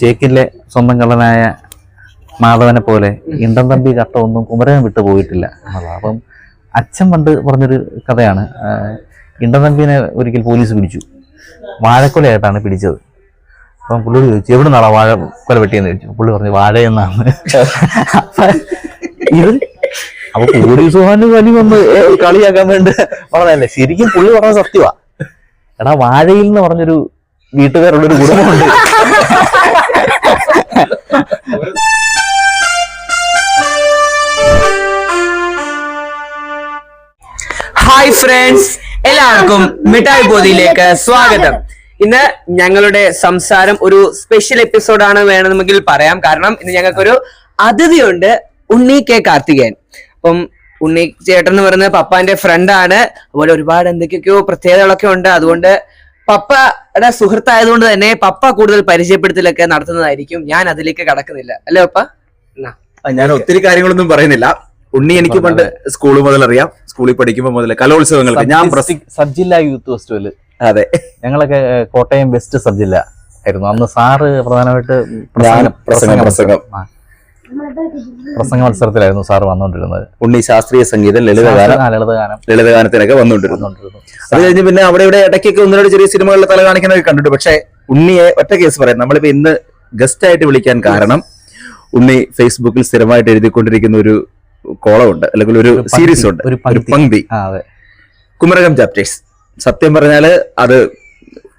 ചേക്കിലെ സ്വന്തം കള്ളനായ മാധവനെ പോലെ ഇണ്ടം തമ്പി കട്ട ഒന്നും കുമരകം വിട്ടു പോയിട്ടില്ല. അപ്പം അച്ഛൻ പണ്ട് പറഞ്ഞൊരു കഥയാണ് ഇണ്ടം തമ്പിനെ ഒരിക്കൽ പോലീസ് പിടിച്ചു. വാഴക്കൊലയായിട്ടാണ് പിടിച്ചത്. അപ്പം പുള്ളി ചോദിച്ചു എവിടെ നിന്നാണ് വാഴ കൊല വെട്ടിയെന്ന്? ചോദിച്ചു. പുള്ളി പറഞ്ഞു വാഴ എന്നാണ്. ഇത് അപ്പൊ പോലീസ് പോകാൻ വലി വന്ന് കളിയാക്കാൻ വേണ്ടി പറഞ്ഞല്ലേ ശരിക്കും പുള്ളി പറഞ്ഞ സത്യവാ. എടാ വാഴയിൽ എന്ന് പറഞ്ഞൊരു വീട്ടുകാരുള്ളൊരു കുടുംബമുണ്ട് ഹായ് ഫ്രണ്ട്സ് എല്ലാവർക്കും മിഠായി പോതിയിലേക്ക് സ്വാഗതം. ഇന്ന് ഞങ്ങളുടെ സംസാരം ഒരു സ്പെഷ്യൽ എപ്പിസോഡാണ് വേണമെങ്കിൽ പറയാം. കാരണം ഇന്ന് ഞങ്ങൾക്കൊരു അതിഥിയുണ്ട് ഉണ്ണി കെ കാർത്തികേയൻ. അപ്പം ഉണ്ണി ചേട്ടൻ എന്ന് പറയുന്നത് പപ്പാന്റെ ഫ്രണ്ടാണ് അതുപോലെ ഒരുപാട് എന്തൊക്കെയൊക്കെയോ പ്രത്യേകതകളൊക്കെ ഉണ്ട്. അതുകൊണ്ട് പപ്പയുടെ സുഹൃത്തായതുകൊണ്ട് തന്നെ പപ്പ കൂടുതൽ പരിചയപ്പെടുത്തലൊക്കെ നടത്തുന്നതായിരിക്കും. ഞാൻ അതിലേക്ക് കടക്കുന്നില്ല. അല്ലേ പപ്പ? ഞാൻ ഒത്തിരി കാര്യങ്ങളൊന്നും പറയുന്നില്ല. ഉണ്ണി എനിക്ക് പണ്ട് സ്കൂൾ മുതൽ അറിയാം. സ്കൂളിൽ പഠിക്കുമ്പോൾ മുതൽ കലോത്സവങ്ങൾക്ക് ഞാൻ സബ് ജില്ലാ യൂത്ത് ഫെസ്റ്റിവൽ. അതെ. ഞങ്ങളൊക്കെ കോട്ടയം വെസ്റ്റ് സബ് ജില്ല ആയിരുന്നു. അന്ന് സാറ് പ്രധാനമായിട്ട് പ്രസംഗം, പ്രസംഗം. പ്രസംഗ മത്സരത്തിലായിരുന്നു സാർ വന്നുകൊണ്ടിരുന്നത് ഉണ്ണി ശാസ്ത്രീയ സംഗീതം ലളിതഗാനം ലളിതഗാനം ലളിതഗാനത്തിനൊക്കെ വന്നുകൊണ്ടിരുന്നു അത് കഴിഞ്ഞ് പിന്നെ അവിടെ ഇവിടെ ഇടയ്ക്കൊക്കെ ഒന്നിനോട് ചെറിയ സിനിമകളിൽ തല കാണിക്കാനൊക്കെ കണ്ടിട്ട് പക്ഷേ ഉണ്ണിയെ ഒറ്റ കേസ് പറയാം. നമ്മളിപ്പോ ഇന്ന് ഗസ്റ്റ് ആയിട്ട് വിളിക്കാൻ കാരണം ഉണ്ണി ഫേസ്ബുക്കിൽ സ്ഥിരമായിട്ട് എഴുതിക്കൊണ്ടിരിക്കുന്ന ഒരു കോളമുണ്ട്. അല്ലെങ്കിൽ ഒരു സീരീസ് ഉണ്ട്. ഒരു പങ്ക്തി. കുമരകം ചാപ്റ്റേഴ്സ് സത്യം പറഞ്ഞാൽ അത്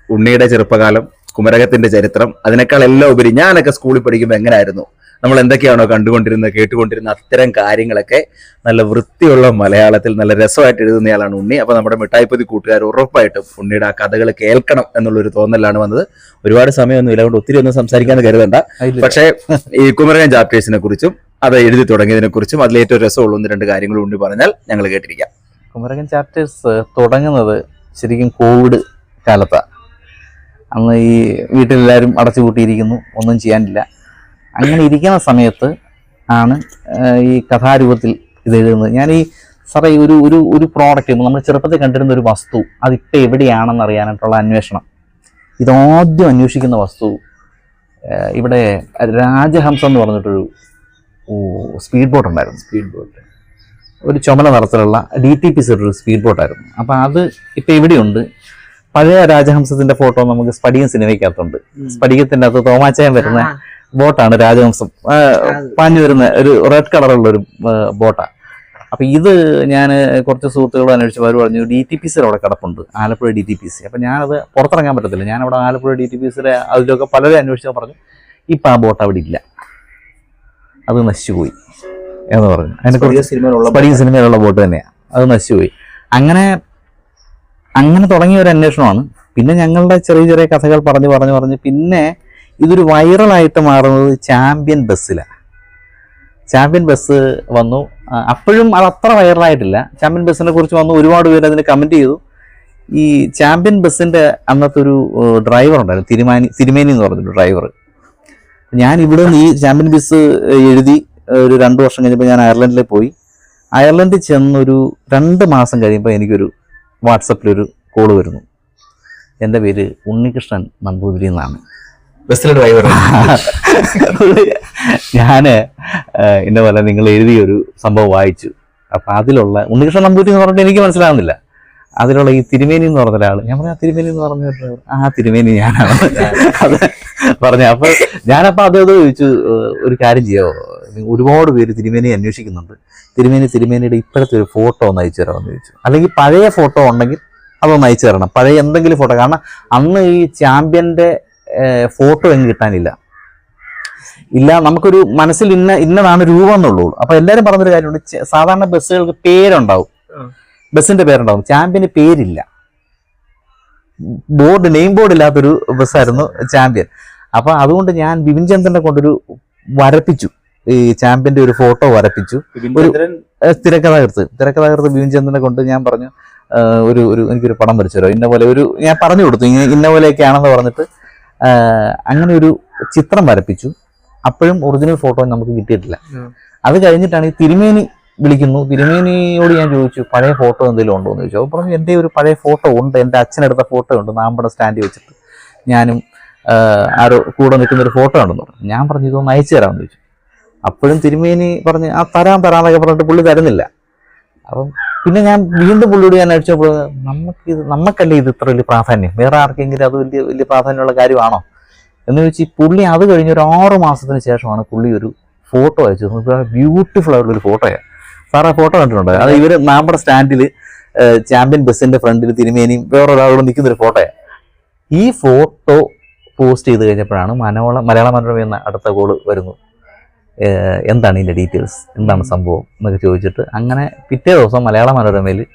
ഉണ്ണിയുടെ ചെറുപ്പകാലം കുമരകത്തിന്റെ ചരിത്രം അതിനേക്കാൾ എല്ലാം ഉപരി ഞാനൊക്കെ സ്കൂളിൽ പഠിക്കുമ്പോൾ എങ്ങനെയായിരുന്നു നമ്മൾ എന്തൊക്കെയാണോ കണ്ടുകൊണ്ടിരുന്നത് കേട്ടുകൊണ്ടിരുന്ന അത്തരം കാര്യങ്ങളൊക്കെ നല്ല വൃത്തിയുള്ള മലയാളത്തിൽ നല്ല രസമായിട്ട് എഴുതുന്നയാളാണ് ഉണ്ണി. അപ്പൊ നമ്മുടെ മിഠായിപ്പതി കൂട്ടുകാർ ഉറപ്പായിട്ടും ഉണ്ണിയുടെ ആ കഥകൾ കേൾക്കണം എന്നുള്ളൊരു തോന്നലാണ് വന്നത്. ഒരുപാട് സമയമൊന്നും ഇല്ല അതുകൊണ്ട് ഒത്തിരി ഒന്നും സംസാരിക്കാന്ന് കരുതണ്ട. പക്ഷേ ഈ കുമരകം ചാപ്റ്റേഴ്സിനെ കുറിച്ചും അത് എഴുതി തുടങ്ങിയതിനെ കുറിച്ചും അതിൽ ഏറ്റവും രസമുള്ള ഒന്ന് രണ്ട് കാര്യങ്ങൾ ഉണ്ണി പറഞ്ഞാൽ ഞങ്ങൾ കേട്ടിരിക്കാം. കുമരകൻ ചാപ്റ്റേഴ്സ് തുടങ്ങുന്നത് ശരിക്കും കോവിഡ് കാലത്താണ് അന്ന് ഈ വീട്ടിലെല്ലാവരും അടച്ചു കൂട്ടിയിരിക്കുന്നു ഒന്നും ചെയ്യാനില്ല. അങ്ങനെ ഇരിക്കുന്ന സമയത്ത് ആണ് ഈ കഥാരൂപത്തിൽ ഇത് എഴുതുന്നത്. ഞാൻ ഈ സാറേ ഈ ഒരു ഒരു ഒരു പ്രോഡക്റ്റ് നമ്മൾ ചെറുപ്പത്തിൽ കണ്ടിരുന്ന ഒരു വസ്തു അതിപ്പോൾ എവിടെയാണെന്ന് അറിയാനായിട്ടുള്ള അന്വേഷണം. ഇതാദ്യം അന്വേഷിക്കുന്ന വസ്തു ഇവിടെ രാജഹംസം എന്ന് പറഞ്ഞിട്ടൊരു സ്പീഡ് ബോട്ട് ഉണ്ടായിരുന്നു. സ്പീഡ് ബോട്ട് ഒരു ചുമല നിറത്തിലുള്ള ഡി ടി പി ഒരു സ്പീഡ് ബോട്ടായിരുന്നു അപ്പം അത് ഇപ്പം ഇവിടെയുണ്ട്. പഴയ രാജഹംസത്തിന്റെ ഫോട്ടോ നമുക്ക് സ്പടികം സിനിമയ്ക്കകത്തുണ്ട്. സ്പടികത്തിന്റെ അകത്ത് തോമാച്ചയം വരുന്ന ബോട്ടാണ് രാജഹംസം. പാഞ്ഞു വരുന്ന ഒരു റെഡ് കളറുള്ള ഒരു ബോട്ടാണ് അപ്പൊ ഇത് ഞാൻ കുറച്ച് സുഹൃത്തുക്കളോട് അന്വേഷിച്ചു അവർ പറഞ്ഞു ഡി ടി പി സിയിൽ അവിടെ കിടപ്പുണ്ട്. Alappuzha D T P C. അപ്പൊ ഞാനത് പുറത്തിറങ്ങാൻ പറ്റത്തില്ല. ഞാൻ അവിടെ ആലപ്പുഴ ഡി ടി പി സിയിലെ അതിലൊക്കെ പലരും അന്വേഷിച്ചു പറഞ്ഞു ഇപ്പൊ ആ ബോട്ട് അവിടെ ഇല്ല. അത് നശിച്ചുപോയി എന്ന് പറഞ്ഞു. അതിനെ അതിനെക്കുറിച്ച് സിനിമയിലുള്ള പഠിക്കുന്ന സിനിമയിലുള്ള ബോട്ട് തന്നെയാണ് അത് നശിച്ചുപോയി. അങ്ങനെ അങ്ങനെ തുടങ്ങിയ ഒരു അന്വേഷണമാണ്. പിന്നെ ഞങ്ങളുടെ ചെറിയ ചെറിയ കഥകൾ പറഞ്ഞ് പറഞ്ഞ് പറഞ്ഞ് പിന്നെ ഇതൊരു വൈറലായിട്ട് മാറുന്നത് ചാമ്പ്യൻ ബസ്സിലാണ് ചാമ്പ്യൻ ബസ് വന്നു. അപ്പോഴും അത് അത്ര വൈറലായിട്ടില്ല ചാമ്പ്യൻ ബസ്സിനെ കുറിച്ച് വന്നു. ഒരുപാട് പേര് അതിന് കമന്റ് ചെയ്തു. ഈ ചാമ്പ്യൻ ബസ്സിന്റെ അന്നത്തെ ഒരു ഡ്രൈവർ ഉണ്ടായിരുന്നു. തിരുമാനി തിരുമേനി എന്ന് പറഞ്ഞൊരു ഡ്രൈവർ ഞാൻ ഇവിടെ നിന്ന് ഈ ചാമ്പ്യൻ ബസ് എഴുതി ഒരു രണ്ട് വർഷം കഴിഞ്ഞപ്പോൾ ഞാൻ അയർലൻഡിൽ പോയി. അയർലൻഡിൽ ചെന്നൊരു രണ്ട് മാസം കഴിയുമ്പോൾ എനിക്കൊരു വാട്സപ്പിലൊരു കോൾ വരുന്നു. എന്റെ പേര് ഉണ്ണികൃഷ്ണൻ നമ്പൂതിരി എന്നാണ്. ബസ്സിലെ ഡ്രൈവർ ഞാൻ എന്നെ പോലെ നിങ്ങൾ എഴുതിയൊരു സംഭവം വായിച്ചു. അപ്പം അതിലുള്ള ഉണ്ണികൃഷ്ണൻ നമ്പൂതിരി എന്ന് പറഞ്ഞിട്ട് എനിക്ക് മനസ്സിലാവുന്നില്ല. അതിലുള്ള ഈ തിരുമേനി എന്ന് പറഞ്ഞ ഒരാൾ ഞാൻ പറഞ്ഞു ആ തിരുമേനി എന്ന് പറഞ്ഞ ഡ്രൈവർ ആ തിരുമേനി ഞാനാണ്. അത് പറഞ്ഞു അപ്പോൾ ഞാനപ്പോൾ അദ്ദേഹം ചോദിച്ചു ഒരു കാര്യം ചെയ്യോ? ഒരുപാട് പേര് തിരുമേനി അന്വേഷിക്കുന്നുണ്ട്. തിരുമേനി തിരുമേനിയുടെ ഇപ്പോഴത്തെ ഒരു ഫോട്ടോ ഒന്ന് അയച്ചു തരാമെന്ന് ചോദിച്ചു. അല്ലെങ്കിൽ പഴയ ഫോട്ടോ ഉണ്ടെങ്കിൽ അതൊന്ന് അയച്ചു തരണം. പഴയ എന്തെങ്കിലും ഫോട്ടോ. കാരണം അന്ന് ഈ ചാമ്പ്യന്റെ ഫോട്ടോ എങ്ങ് കിട്ടാനില്ല. ഇല്ല നമുക്കൊരു മനസ്സിൽ ഇന്ന ഇന്നതാണ് രൂപം എന്നുള്ളൂ. അപ്പൊ എല്ലാവരും പറഞ്ഞൊരു കാര്യമുണ്ട്. സാധാരണ ബസ്സുകൾക്ക് പേരുണ്ടാവും. ബസ്സിന്റെ പേരുണ്ടാവും. ചാമ്പ്യന് പേരില്ല. ബോർഡ് നെയിം ബോർഡ് ഇല്ലാത്തൊരു ബസ്സായിരുന്നു ചാമ്പ്യൻ. അപ്പൊ അതുകൊണ്ട് ഞാൻ ബിപിൻ ചന്ദ്രനെ കൊണ്ടൊരു വരപ്പിച്ചു. ഈ ചാമ്പ്യന്റെ ഒരു ഫോട്ടോ വരപ്പിച്ചു. ഒരു തിരക്കഥാകൃത്ത്. തിരക്കഥാകൃത്ത് ബിപിൻ ചന്ദ്രനെ കൊണ്ട് ഞാൻ പറഞ്ഞു ഒരു ഒരു എനിക്കൊരു പടം വരച്ചു തരോ ഇന്ന പോലെ ഒരു ഞാൻ പറഞ്ഞു കൊടുത്തു ഇങ്ങനെ ഇന്ന പോലെയൊക്കെയാണെന്ന് പറഞ്ഞിട്ട് അങ്ങനെ ഒരു ചിത്രം വരപ്പിച്ചു. അപ്പോഴും ഒറിജിനൽ ഫോട്ടോ നമുക്ക് കിട്ടിയിട്ടില്ല. അത് കഴിഞ്ഞിട്ടാണ് ഈ തിരുമേനി വിളിക്കുന്നു. തിരുമേനിയോട് ഞാൻ ചോദിച്ചു പഴയ ഫോട്ടോ എന്തെങ്കിലും ഉണ്ടോ? എന്ന് ചോദിച്ചു. അപ്പോൾ പറഞ്ഞു എന്റെ ഒരു പഴയ ഫോട്ടോ ഉണ്ട്. എന്റെ അച്ഛനെടുത്ത ഫോട്ടോ ഉണ്ട്. നാമ്പട സ്റ്റാൻഡിൽ വെച്ചിട്ട് ഞാനും ആരോ കൂടെ നിൽക്കുന്ന ഒരു ഫോട്ടോ ഉണ്ടെന്ന് പറഞ്ഞു. ഞാൻ പറഞ്ഞു ഇതൊന്ന് അയച്ചു തരാമെന്ന് ചോദിച്ചു. അപ്പോഴും തിരുമേനി പറഞ്ഞ് ആ തരാം തരാം എന്നൊക്കെ പറഞ്ഞിട്ട് പുള്ളി തരുന്നില്ല. അപ്പം പിന്നെ ഞാൻ വീണ്ടും പുള്ളിയോട് ഞാൻ അടിച്ചപ്പോൾ നമുക്ക് ഇത് നമുക്കല്ലേ ഇത് ഇത്ര വലിയ പ്രാധാന്യം? വേറെ ആർക്കെങ്കിലും അത് വലിയ വലിയ പ്രാധാന്യമുള്ള കാര്യമാണോ? എന്ന് വെച്ച് ഈ പുള്ളി അത് കഴിഞ്ഞ് ഒരു ആറ് മാസത്തിന് ശേഷമാണ് പുള്ളി ഒരു ഫോട്ടോ അയച്ചത്. ബ്യൂട്ടിഫുൾ ആയിട്ടുള്ള ഒരു ഫോട്ടോയാണ് സാർ ആ ഫോട്ടോ കണ്ടിട്ടുണ്ട്? അത് ഇവർ നമ്മുടെ സ്റ്റാൻഡിൽ ചാമ്പ്യൻ ബസ്സിന്റെ ഫ്രണ്ടിൽ തിരുമേനിയും വേറൊരാളോട് നിൽക്കുന്ന ഒരു ഫോട്ടോയാണ് ഈ ഫോട്ടോ പോസ്റ്റ് ചെയ്ത് കഴിഞ്ഞപ്പോഴാണ് മനോള മലയാള മനോരമ എന്ന അടുത്ത കോൾ വരുന്നു ഏഹ് എന്താണ് ഇതിന്റെ ഡീറ്റെയിൽസ്? എന്താണ് സംഭവം എന്നൊക്കെ ചോദിച്ചിട്ട് അങ്ങനെ പിറ്റേ ദിവസം മലയാള മനോരമയിൽ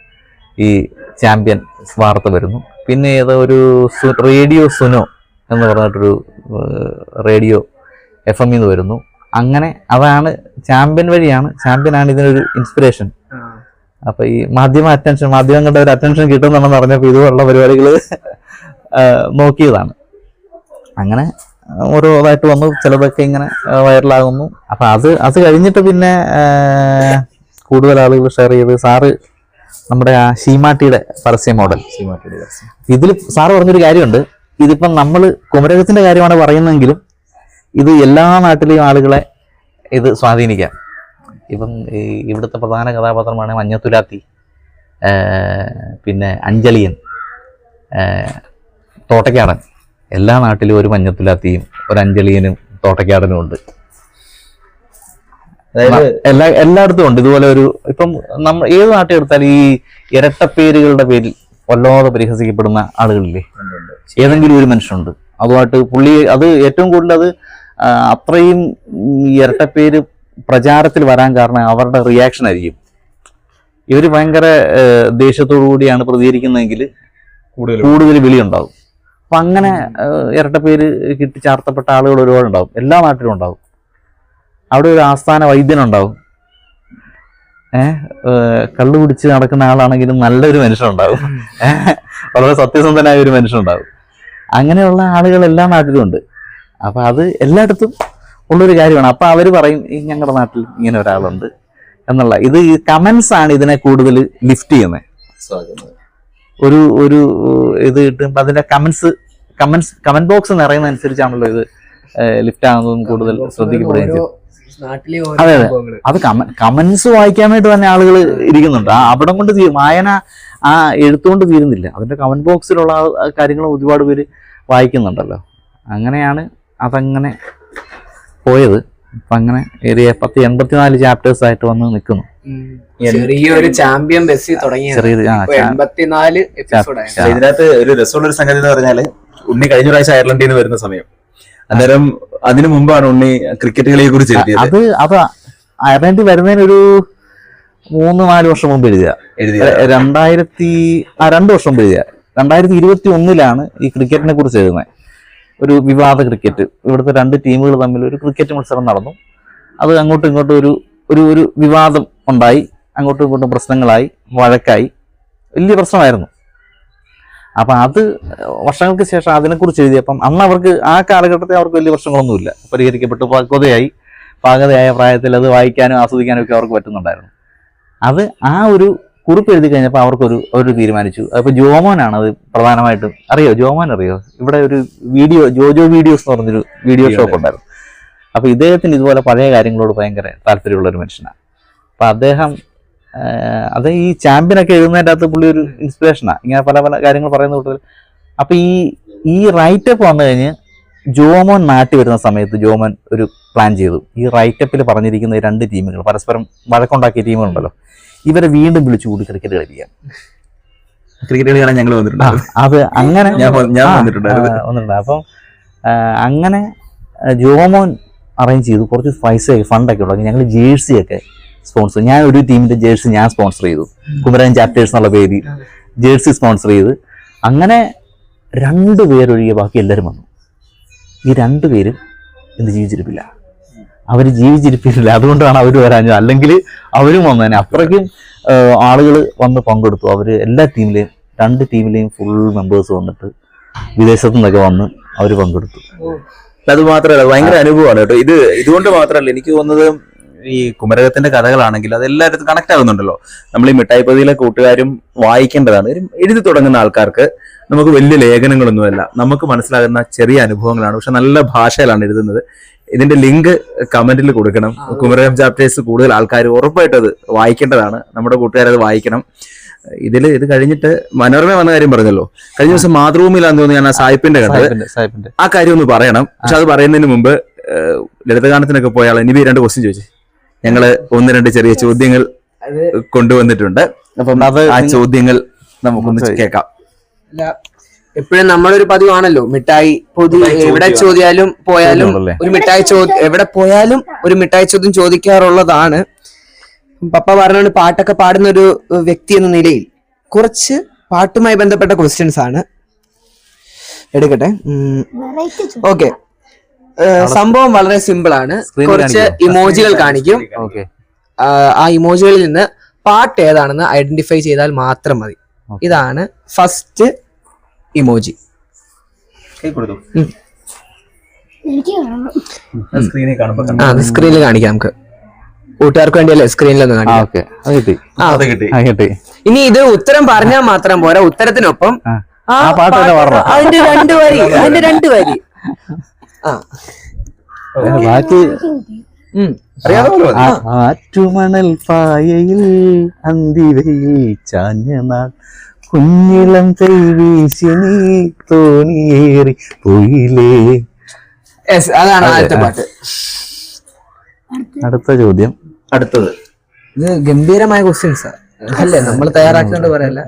ഈ ചാമ്പ്യൻ വാർത്ത വരുന്നു. പിന്നെ ഏതോ ഒരു സു- റേഡിയോ സുനോ എന്ന് പറഞ്ഞിട്ടൊരു റേഡിയോ എഫ് എമ്മിൽ നിന്ന് വരുന്നു. അങ്ങനെ അതാണ് ചാമ്പ്യൻ വഴിയാണ്. ചാമ്പ്യനാണ് ഇതിനൊരു ഇൻസ്പിറേഷൻ അപ്പൊ ഈ മാധ്യമ അറ്റൻഷൻ മാധ്യമങ്ങളുടെ ഒരു അറ്റൻഷൻ കിട്ടുന്നുണ്ടെന്ന് പറഞ്ഞപ്പോൾ ഇതുപോലുള്ള പരിപാടികൾ നോക്കിയതാണ്. അങ്ങനെ ഓരോ ഇതായിട്ട് വന്നു. ചിലതൊക്കെ ഇങ്ങനെ വൈറലാകുന്നു. അപ്പൊ അത് അത് കഴിഞ്ഞിട്ട് പിന്നെ കൂടുതൽ ആളുകൾ ഷെയർ ചെയ്ത് സാറ് നമ്മുടെ ആ ഷീമാട്ടിയുടെ പരസ്യ മോഡൽ ഇതിൽ സാറ് പറഞ്ഞൊരു കാര്യമുണ്ട്. ഇതിപ്പം നമ്മൾ കുമരകത്തിന്റെ കാര്യമാണ് പറയുന്നതെങ്കിലും ഇത് എല്ലാ നാട്ടിലെയും ആളുകളെ ഇത് സ്വാധീനിക്കാം. ഇപ്പം ഈ ഇവിടുത്തെ പ്രധാന കഥാപാത്രമാണ് മഞ്ഞത്തുലാത്തി പിന്നെ അഞ്ജലിയൻ ആ, തോട്ടക്കാടൻ എല്ലാ നാട്ടിലും ഒരു മഞ്ഞത്തിലാത്തിയും ഒരു അഞ്ജലിയനും തോട്ടക്കാടനും ഉണ്ട്. എല്ലാ എല്ലായിടത്തും ഉണ്ട്. ഇതുപോലെ ഒരു ഇപ്പം നമ്മൾ ഏത് നാട്ടിൽ എടുത്താലും ഈ ഇരട്ടപ്പേരുകളുടെ പേരിൽ വല്ലാതെ പരിഹസിക്കപ്പെടുന്ന ആളുകളില്ലേ? ഏതെങ്കിലും ഒരു മനുഷ്യനുണ്ട്. അതുമായിട്ട് പുള്ളി അത് ഏറ്റവും കൂടുതൽ അത് അത്രയും ഇരട്ടപ്പേര് പ്രചാരത്തിൽ വരാൻ കാരണം അവരുടെ റിയാക്ഷൻ ആയിരിക്കും. ഇവർ ഭയങ്കര ദേഷ്യത്തോടു കൂടിയാണ് പ്രതികരിക്കുന്നതെങ്കിൽ കൂടുതൽ വിളി വിളിയുണ്ടാവും. അപ്പൊ അങ്ങനെ ഇരട്ട പേര് കിട്ടി ചാർത്തപ്പെട്ട ആളുകൾ ഒരുപാടുണ്ടാവും. എല്ലാ നാട്ടിലും ഉണ്ടാവും. അവിടെ ഒരു ആസ്ഥാന വൈദ്യനുണ്ടാവും. ഏഹ് കള്ളു കുടിച്ച് നടക്കുന്ന ആളാണെങ്കിലും നല്ലൊരു മനുഷ്യനുണ്ടാവും. വളരെ സത്യസന്ധനായ ഒരു മനുഷ്യനുണ്ടാവും. അങ്ങനെയുള്ള ആളുകൾ എല്ലാ നാട്ടിലും ഉണ്ട്. അപ്പം അത് എല്ലായിടത്തും ഉള്ളൊരു കാര്യമാണ്. അപ്പം അവർ പറയും "ഈ ഞങ്ങളുടെ നാട്ടിൽ ഇങ്ങനെ ഒരാളുണ്ട് എന്നുള്ള. ഇത് കമൻസ് ആണ് ഇതിനെ കൂടുതൽ ലിഫ്റ്റ് ചെയ്യുന്നത് ഒരു ഒരു ഇത് കിട്ടുമ്പോൾ അതിന്റെ കമന്റ്സ് കമന്റ്സ് കമന്റ് ബോക്സ് നിറയുന്ന നിറയുന്നതനുസരിച്ചാണല്ലോ ഇത് ലിഫ്റ്റ് ആകുന്നതും കൂടുതൽ ശ്രദ്ധിക്കപ്പെടുകയും ചെയ്യും. അതെ, അതെ. അത് കമന്റ്സ് വായിക്കാൻ വേണ്ടി തന്നെ ആളുകൾ ഇരിക്കുന്നുണ്ട്. ആ അവിടം കൊണ്ട് വായന ആ എഴുത്തുകൊണ്ട് തീരുന്നില്ല. അതിന്റെ കമന്റ് ബോക്സിലുള്ള കാര്യങ്ങൾ ഒരുപാട് പേര് വായിക്കുന്നുണ്ടല്ലോ. അങ്ങനെയാണ് അതങ്ങനെ പോയത്. അപ്പൊ അങ്ങനെ ഏറിയ പത്ത് എൺപത്തിനാല് ചാപ്റ്റേഴ്സ് ആയിട്ട് വന്ന് നിൽക്കുന്നു ചെറിയൊരു ചാമ്പ്യൻ ബസ്സിൽ തുടങ്ങിയ എൺപത്തിനാല് ഇതിനകത്ത് ഒരു രസമുള്ള ഒരു സംഗതി എന്ന് പറഞ്ഞാൽ ഉണ്ണി കഴിഞ്ഞ പ്രാവശ്യം അയർലൻഡിൽ നിന്ന് വരുന്ന സമയം. അന്നേരം അതിനു മുമ്പാണ് ഉണ്ണി ക്രിക്കറ്റ് കളിയെ കുറിച്ച് എഴുതിയത്. അത് അത് അയർലൻഡിൽ വരുന്നതിനൊരു മൂന്ന് നാല് വർഷം മുമ്പ് എഴുതിയ. എഴുതിയത് രണ്ടായിരത്തി ആ രണ്ട് വർഷം മുമ്പ് എഴുതിയ. രണ്ടായിരത്തി ഇരുപത്തി ഒന്നിലാണ് ഈ ക്രിക്കറ്റിനെ കുറിച്ച് എഴുതുന്നത് ഒരു വിവാദ ക്രിക്കറ്റ് ഇവിടുത്തെ രണ്ട് ടീമുകൾ തമ്മിൽ ഒരു ക്രിക്കറ്റ് മത്സരം നടന്നു. അത് അങ്ങോട്ടും ഇങ്ങോട്ടും ഒരു ഒരു ഒരു വിവാദം ഉണ്ടായി. അങ്ങോട്ടും ഇങ്ങോട്ടും പ്രശ്നങ്ങളായി വഴക്കായി. വലിയ പ്രശ്നമായിരുന്നു. അപ്പം അത് വർഷങ്ങൾക്ക് ശേഷം അതിനെക്കുറിച്ച് എഴുതിയപ്പം അന്ന് അവർക്ക് ആ കാലഘട്ടത്തിൽ അവർക്ക് വലിയ പ്രശ്നങ്ങളൊന്നുമില്ല. പരിഹരിക്കപ്പെട്ടു പക്വതയായി പാകതയായ പ്രായത്തിൽ അത് വായിക്കാനും ആസ്വദിക്കാനും ഒക്കെ അവർക്ക് പറ്റുന്നുണ്ടായിരുന്നു. അത് ആ ഒരു കുറിപ്പ് എഴുതി കഴിഞ്ഞപ്പോൾ അവർക്കൊരു അവർ തീരുമാനിച്ചു. അപ്പോൾ ജോമോനാണ് അത് പ്രധാനമായിട്ടും. അറിയോ? ജോമോൻ അറിയോ ഇവിടെ ഒരു വീഡിയോ ജോജോ വീഡിയോസ് എന്ന് പറഞ്ഞൊരു വീഡിയോ ഷോപ്പ് ഉണ്ടായിരുന്നു. അപ്പോൾ ഇദ്ദേഹത്തിന് ഇതുപോലെ പഴയ കാര്യങ്ങളോട് ഭയങ്കര താല്പര്യമുള്ള ഒരു മനുഷ്യനാണ്. അപ്പോൾ അദ്ദേഹം അത് ഈ ചാമ്പ്യനൊക്കെ എഴുതുന്നതിന്റെ അകത്ത് പുള്ളി ഒരു ഇൻസ്പിറേഷനാണ് ഇങ്ങനെ പല പല കാര്യങ്ങൾ പറയുന്ന കൂട്ടത്തിൽ. അപ്പോൾ ഈ ഈ റൈറ്റപ്പ് വന്നു കഴിഞ്ഞ് ജോമോൻ നാട്ടി വരുന്ന സമയത്ത് ജോമോൻ ഒരു പ്ലാൻ ചെയ്തു. ഈ റൈറ്റപ്പിൽ പറഞ്ഞിരിക്കുന്ന രണ്ട് ടീമുകൾ പരസ്പരം വഴക്കുണ്ടാക്കിയ ടീമുകളുണ്ടല്ലോ ഇവരെ വീണ്ടും വിളിച്ചു കൂടി ക്രിക്കറ്റ് കളിപ്പിക്കാം ക്രിക്കറ്റ് കളി കാണാൻ ഞങ്ങൾ വന്നിട്ടുണ്ട്. അത് അങ്ങനെ ഞാൻ വന്നിട്ടുണ്ട്. അപ്പം അങ്ങനെ ജോമോൻ അറേഞ്ച് ചെയ്തു. കുറച്ച് പൈസ ഫണ്ടൊക്കെ ഉണ്ടാക്കി ഞങ്ങൾ ജേഴ്സി ഒക്കെ സ്പോൺസർ ഞാൻ ഒരു ടീമിന്റെ ജേഴ്സി ഞാൻ സ്പോൺസർ ചെയ്തു. കുമരൻ ചാപ്റ്റേഴ്സ് എന്നുള്ള പേര് ജേഴ്സി സ്പോൺസർ ചെയ്ത്. അങ്ങനെ രണ്ട് പേരൊഴികെ ബാക്കി എല്ലാവരും വന്നു. ഈ രണ്ടുപേരും പേരും ഇന്ന് ജീവിച്ചിരിപ്പില്ല. അവർ ജീവിച്ചിരിപ്പിച്ചില്ല അതുകൊണ്ടാണ് അവർ വരാഞ്ഞത്. അല്ലെങ്കിൽ അവരും വന്നതിന് അത്രയ്ക്കും ആളുകൾ വന്ന് പങ്കെടുത്തു. അവർ എല്ലാ ടീമിലെയും രണ്ട് ടീമിലെയും ഫുൾ മെമ്പേഴ്സ് വന്നിട്ട് വിദേശത്തു നിന്നൊക്കെ വന്ന് അവർ പങ്കെടുത്തു. അത് മാത്രമല്ല ഭയങ്കര അനുഭവമാണ് കേട്ടോ. ഇത് ഇതുകൊണ്ട് മാത്രമല്ല എനിക്ക് തോന്നുന്നത് ഈ കുമരകത്തിന്റെ കഥകളാണെങ്കിൽ അത് എല്ലായിടത്തും കണക്ട് ആകുന്നുണ്ടല്ലോ. നമ്മൾ ഈ മിഠായിപ്പതിയിലെ കൂട്ടുകാരും വായിക്കേണ്ടതാണ്. എഴുതി തുടങ്ങുന്ന ആൾക്കാർക്ക് നമുക്ക് വലിയ ലേഖനങ്ങളൊന്നുമല്ല. നമുക്ക് മനസ്സിലാകുന്ന ചെറിയ അനുഭവങ്ങളാണ്. പക്ഷെ നല്ല ഭാഷയിലാണ് എഴുതുന്നത്. ഇതിന്റെ ലിങ്ക് കമന്റിൽ കൊടുക്കണം. കുമരകം ചാപ്റ്റേഴ്സ് കൂടുതൽ ആൾക്കാർ ഉറപ്പായിട്ട് അത് വായിക്കേണ്ടതാണ്. നമ്മുടെ കൂട്ടുകാരത് വായിക്കണം. ഇതിൽ ഇത് കഴിഞ്ഞിട്ട് മനോരമ വന്ന കാര്യം പറഞ്ഞല്ലോ. കഴിഞ്ഞ ദിവസം മാതൃഭൂമിയിലാന്ന് തോന്നുന്നു ഞാൻ ആ സായിപ്പിന്റെ കണ്ടത്. ആ കാര്യം ഒന്ന് പറയണം. പക്ഷെ അത് പറയുന്നതിന് മുമ്പ് ലളിതഗാനത്തിനൊക്കെ പോയ ആൾ ഇനി രണ്ട് ക്വസ്റ്റ്യൻ ചോദിച്ചു. ഞങ്ങൾ ഒന്ന് രണ്ട് ചെറിയ ചോദ്യങ്ങൾ കൊണ്ടുവന്നിട്ടുണ്ട്. അപ്പം ആ ചോദ്യങ്ങൾ നമുക്കൊന്ന്. കേൾക്കാം. എപ്പോഴും നമ്മളൊരു പതിവാണല്ലോ. മിഠായി പൊതി എവിടെ ചോദിയാലും പോയാലും ഒരു മിഠായി ചോദ്യം എവിടെ പോയാലും ഒരു മിഠായി ചോദ്യം ചോദിക്കാറുള്ളതാണ്. പപ്പ പറഞ്ഞുകൊണ്ട് പാട്ടൊക്കെ പാടുന്ന ഒരു വ്യക്തി എന്ന നിലയിൽ കുറച്ച് പാട്ടുമായി ബന്ധപ്പെട്ട ക്വസ്റ്റ്യൻസ് ആണ്. എടുക്കട്ടെ. ഓക്കെ സംഭവം വളരെ സിമ്പിൾ ആണ്. കുറച്ച് ഇമോജികൾ കാണിക്കും. ഓക്കെ ആ, ആ ഇമോജികളിൽ നിന്ന് പാട്ട് ഏതാണെന്ന് ഐഡന്റിഫൈ ചെയ്താൽ മാത്രം മതി. ഇതാണ് ഫസ്റ്റ് ഇമോജി. സ്ക്രീനിൽ കാണുമ്പോൾ ആ സ്ക്രീനിൽ കാണിക്കാം നമുക്ക്. കൂട്ടുകാർക്ക് വേണ്ടിയല്ലേ സ്ക്രീനിൽ ഒന്ന് ആ കാണിക്കാം കിട്ടി. ആ, അത് കിട്ടി. ആ കിട്ടി. ഇനി ഇത് ഉത്തരം പറഞ്ഞാൽ മാത്രം പോരാ. ഉത്തരത്തിനൊപ്പം. അതിന്റെ രണ്ട് വരി അതിന്റെ രണ്ട് വരി. ആ. ബാക്കി ആറ്റുമണൽ പായയിൽ അന്തിവയിൽ ചാഞ്ഞ നാൾ. കുഞ്ഞിളം കൈ വീശി നീ തോണിയേറി പോയില്ലേ അതാണ് അടുത്ത ആദ്യത്തെ പാട്ട്. അടുത്ത ചോദ്യം. അടുത്തത്. ഇത് ഗംഭീരമായ ക്വസ്റ്റ്യൻസ് അല്ലേ? നമ്മൾ തയ്യാറാക്കിയോണ്ട് പറയല്ല.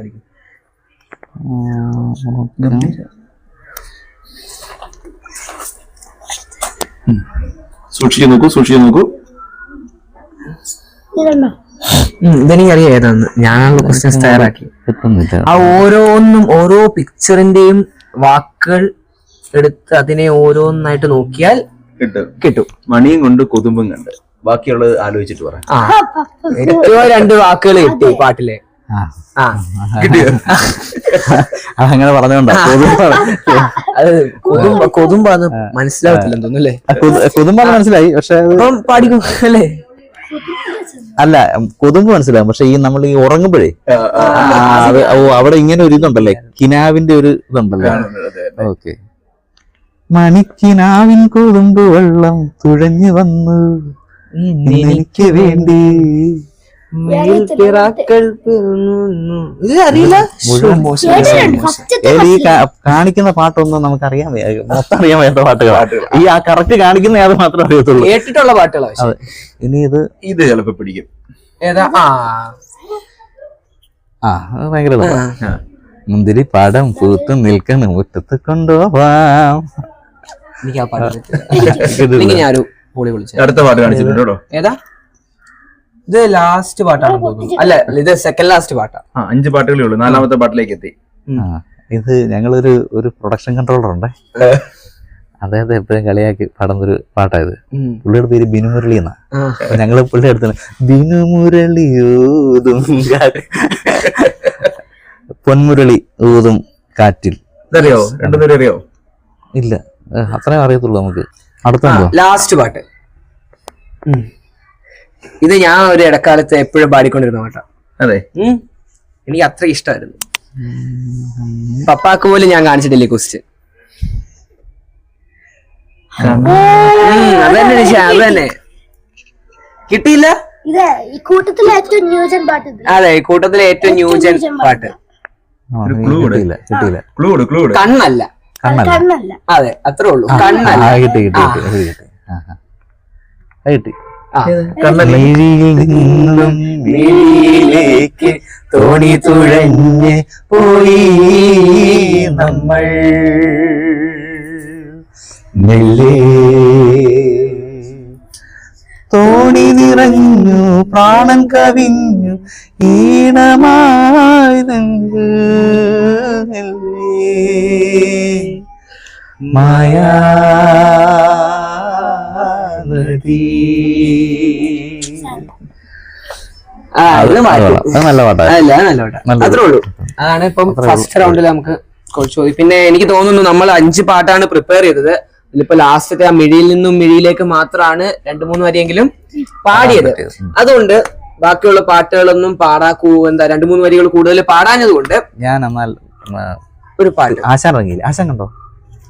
സൂക്ഷിച്ചു നോക്കൂ സൂക്ഷിച്ചു നോക്കൂ. ഇതെനിക്കറിയാം ഏതാന്ന്. ഞാനാണല്ലോ ക്വസ്റ്റ്യൻസ് തയ്യാറാക്കി. ആ ഓരോന്നും ഓരോ പിക്ചറിന്റെയും വാക്കുകൾ എടുത്ത് അതിനെ ഓരോന്നായിട്ട് നോക്കിയാൽ കിട്ടും. കിട്ടും. മണിയും കൊണ്ട് കൊതുമ്പും കണ്ട്. ബാക്കിയുള്ളത് ആലോചിച്ചിട്ട് പറയാം ആ ഏറ്റവും രണ്ട് വാക്കുകൾ കിട്ടി പാട്ടിലെ. അതങ്ങനെ പറഞ്ഞോണ്ടാ. കൊതുമ്പ കൊതുമ്പാന്ന് മനസ്സിലാവത്തില്ലെന്ന് തോന്നുന്നു അല്ലേ? ആ, കൊതുമ്പാണ് മനസ്സിലായി പക്ഷെ അപ്പം പാടിക്കും അല്ലേ? അല്ല കൊതുമ്പ് മനസ്സിലാവും. പക്ഷെ ഈ നമ്മൾ ഈ ഉറങ്ങുമ്പോഴേ അത് ഓ അവിടെ ഇങ്ങനെ ഒരു ഇതുണ്ടല്ലേ? കിനാവിന്റെ ഒരു ഇതുണ്ടല്ലേ? ഓക്കെ. മണിക്കിനാവിൻ കൊതുമ്പ് വെള്ളം തുഴഞ്ഞു വന്നു എനിക്ക് വേണ്ടി കാണിക്കുന്ന പാട്ടൊന്നും നമുക്ക് അറിയാൻ മൊത്തം അറിയാൻ വയ്യാത്ത പാട്ടുകളാണ് ഈ ആ കറക്റ്റ് കാണിക്കുന്ന അത് മാത്രമേ അറിയത്തുള്ളൂ. കേട്ടിട്ടുള്ള പാട്ടുകളാ അതെ. ഇനി ഇത് ഇത് ചിലപ്പോ പിടിക്കും. ഏതാ? ആ. ഭയങ്കര. മുന്തിരി പടം പൂത്ത് നിൽക്കുന്ന മുറ്റത്ത് കൊണ്ടുപോവാം. എനിക്ക് ആ പാട്ട് അടുത്ത പാട്ട് കാണിച്ചിട്ടുണ്ട് ഏതാ? ഇത് ലാസ്റ്റ് പാട്ടാണ് തോന്നുന്നു. അല്ല ഇത് സെക്കൻഡ് ലാസ്റ്റ് പാട്ടാ. ആ അഞ്ച് പാട്ടുകളേ ഉള്ളൂ. നാലാമത്തെ പാട്ടിലേക്ക് എത്തി. ഇത് ഞങ്ങളൊരു ഒരു പ്രൊഡക്ഷൻ കൺട്രോളർ ഉണ്ടേ. അദ്ദേഹത്തെ എപ്പോഴും കളിയാക്കി പാടുന്ന ഒരു പാട്ടായത്. പുള്ളിയുടെ പേര് ബിനു മുരളി എന്നാ ഞങ്ങൾ പുള്ളിയുടെ അടുത്ത് ബിനു മുരളി ഊതും പൊന്മുരളി ഊതും കാറ്റിൽ. അറിയോ രണ്ടുപേരും അറിയോ? ഇല്ല. അത്രയും അറിയത്തുള്ളൂ നമുക്ക്. അടുത്ത ലാസ്റ്റ് പാട്ട്. ഇത് ഞാൻ ഒരു ഇടക്കാലത്ത് എപ്പോഴും പാടിക്കൊണ്ടിരുന്ന പാട്ടാ. അതെ. എനിക്ക് അത്ര ഇഷ്ടമായിരുന്നു പപ്പാക്ക് പോലും ഞാൻ കാണിച്ചിട്ടില്ലേ കുസ്റ്റ് അതന്നെ തന്നെ നിശ, അത് തന്നെ. കിട്ടിയില്ല? ഈ കൂട്ടത്തിലെ ഏറ്റവും ന്യൂജൻ പാട്ട് അതെ ഈ കൂട്ടത്തിലെ ഏറ്റവും ന്യൂജൻ പാട്ട്. കണ്ണല്ല. കണ്ണല്ല. കണ്ണല്ല. അതെ അത്രേ ഉള്ളൂ. കണ്ണല്ല. കിട്ടി കിട്ടി. കിട്ടി. കിട്ടി. നിന്നും മിഴിയിലേക്ക് തോണി തുഴഞ്ഞ് പോയി നമ്മൾ. നെല്ലേ തോണി നിറഞ്ഞു പ്രാണൻ കവിഞ്ഞു ഈണമായി മായാ മെല്ലെ. നല്ല പാട്ടാണ്. അത്രേ ഉള്ളൂ. അതാണ് ഇപ്പം ഫസ്റ്റ് റൗണ്ടിൽ നമുക്ക് ചോദ്യം ചോദി പിന്നെ എനിക്ക് തോന്നുന്നു നമ്മൾ അഞ്ച് പാട്ടാണ് പ്രിപ്പയർ ചെയ്തത്. ഇതിലിപ്പോ ലാസ്റ്റത്തെ ആ മിഴിയിൽ നിന്നും മിഴിയിലേക്ക് മാത്രമാണ് രണ്ടു മൂന്ന് വരിയെങ്കിലും പാടിയത്. അതുകൊണ്ട് ബാക്കിയുള്ള പാട്ടുകളൊന്നും പാടാക്കൂ എന്താ രണ്ടു മൂന്ന് വരികൾ കൂടുതൽ പാടാഞ്ഞത് കൊണ്ട് ഞാൻ എന്നാൽ ഒരു പാട്ട്. ആശാൻ ഇറങ്ങിയില്ല? ആശാൻ കണ്ടോ?